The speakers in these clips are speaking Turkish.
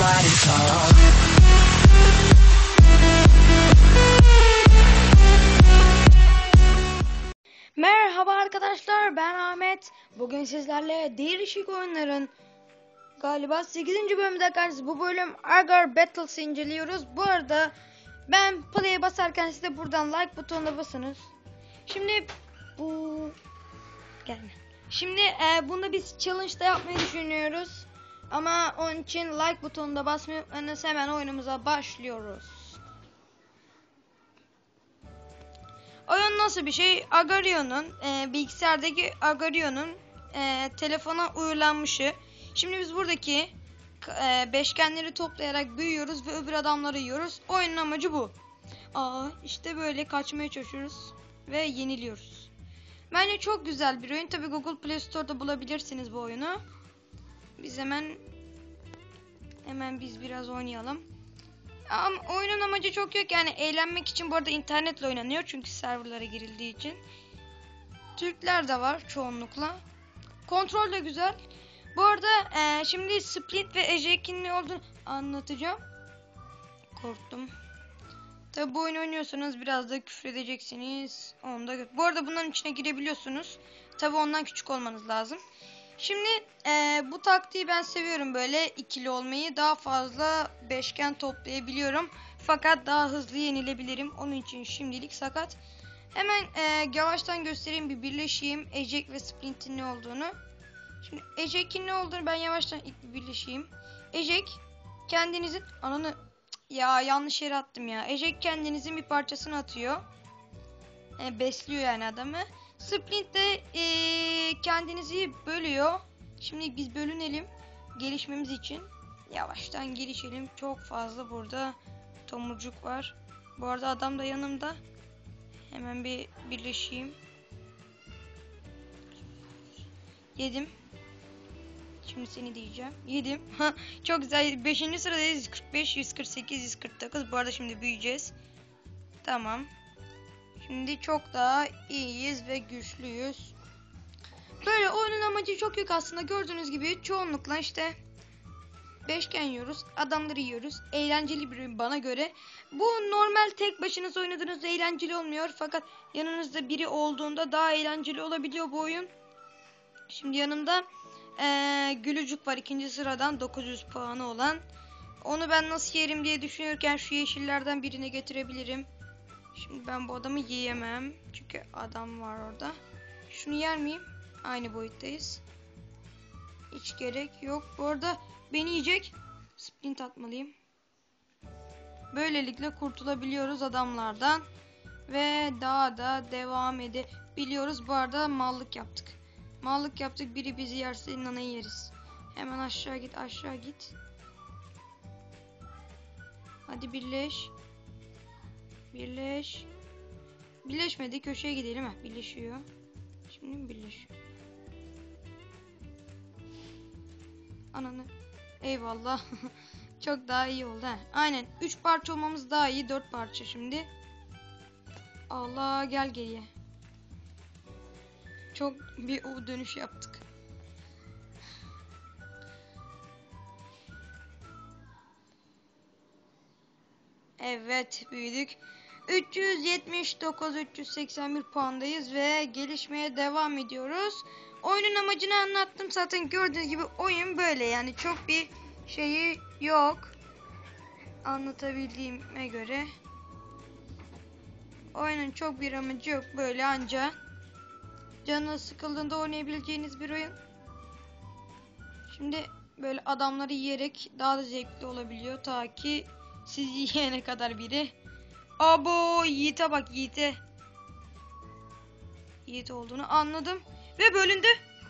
what it's all. Merhaba arkadaşlar ben Ahmet. Bugün sizlerle değişik oyunların galiba 8. bölümde karşınızda bu bölüm Agar Battles inceliyoruz. Bu arada ben play'e basarken siz de buradan like butonuna basınız. Şimdi bu gelme. Şimdi e, bunu biz challenge'da yapmayı düşünüyoruz. Ama onun için like butonuna basmayı unutmayınız. Hemen oyunumuza başlıyoruz. Oyun nasıl bir şey? Agarion'un e, bilgisayardaki Agarion'un e, telefona uyarlanmışı. Şimdi biz buradaki e, beşgenleri toplayarak büyüyoruz ve öbür adamları yiyoruz. Oyunun amacı bu. Aa işte böyle kaçmaya çalışıyoruz ve yeniliyoruz. Bence çok güzel bir oyun. Tabi Google Play Store'da bulabilirsiniz bu oyunu. Biz hemen hemen biz biraz oynayalım. Ama oyunun amacı çok yok yani eğlenmek için bu arada internetle oynanıyor çünkü serverlara girildiği için. Türkler de var çoğunlukla. Kontrol de güzel. Bu arada eee, şimdi Split ve Eject'in ne olduğunu anlatacağım. Korktum. Tabi bu oyunu oynuyorsanız biraz da küfür edeceksiniz. Onu da Bu arada bunların içine girebiliyorsunuz. Tabi ondan küçük olmanız lazım. Şimdi eee, bu taktiği ben seviyorum böyle ikili olmayı. Daha fazla beşgen toplayabiliyorum. Fakat daha hızlı yenilebilirim. Onun için şimdilik sakat. Hemen eee, yavaştan göstereyim bir birleşeyim. Eject ve Splint'in ne olduğunu. Şimdi Eject'in ne olduğunu ben yavaştan ilk bir birleşeyim. Eject kendinizin ananı ya yanlış yere attım ya. Eject kendinizin bir parçasını atıyor. E, besliyor yani adamı. Splint de kendinizi bölüyor. Şimdi biz bölünelim gelişmemiz için. Yavaştan gelişelim. Çok fazla burada tomurcuk var. Bu arada adam da yanımda. Hemen bir birleşeyim. Yedim. Şimdi seni diyeceğim. Yedim. Çok güzel. 5. sıradayız. 145, 148, 149. Bu arada şimdi büyüyeceğiz. Tamam. Şimdi çok daha iyiyiz ve güçlüyüz. Böyle oyunun amacı çok yok aslında. Gördüğünüz gibi çoğunlukla işte beşgen yiyoruz. Adamları yiyoruz. Eğlenceli bir oyun bana göre. Bu normal tek başınıza oynadığınızda eğlenceli olmuyor. Fakat yanınızda biri olduğunda daha eğlenceli olabiliyor bu oyun. Şimdi yanımda eee Gülücük var ikinci sıradan 900 puanı olan. Onu ben nasıl yerim diye düşünürken şu yeşillerden birini getirebilirim. Şimdi ben bu adamı yiyemem. Çünkü adam var orada. Şunu yer miyim? Aynı boyuttayız. Hiç gerek yok. Bu arada beni yiyecek. Splint atmalıyım. Böylelikle kurtulabiliyoruz adamlardan. Ve daha da devam edebiliyoruz. Bu arada mallık yaptık. Mallık yaptık. Biri bizi yerse nanayı yeriz. Hemen aşağı git aşağı git. Hadi birleş. Birleş. Birleşmedi. Köşeye gidelim. ha. Birleşiyor. Mi birleşiyor? Ananı. Eyvallah. Çok daha iyi oldu ha. Aynen. 3 parça olmamız daha iyi. 4 parça şimdi. Allah gel geriye. Çok bir o dönüş yaptık. Evet büyüdük. 379 381 puandayız ve gelişmeye devam ediyoruz. Oyunun amacını anlattım zaten gördüğünüz gibi oyun böyle yani çok bir şeyi yok. Anlatabildiğime göre. Oyunun çok bir amacı yok böyle anca canınız sıkıldığında oynayabileceğiniz bir oyun. Şimdi böyle adamları yiyerek daha da zevkli olabiliyor ta ki siz yiyene kadar biri. Abo Yiğit'e bak Yiğit'e. Yiğit olduğunu anladım. Ve bölündü.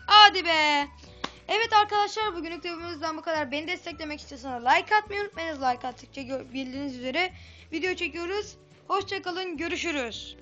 Hadi be. Evet arkadaşlar bugünlük de videomuzdan bu kadar. Beni desteklemek istiyorsanız like atmayı unutmayınız. Like attıkça bildiğiniz üzere video çekiyoruz. Hoşçakalın görüşürüz.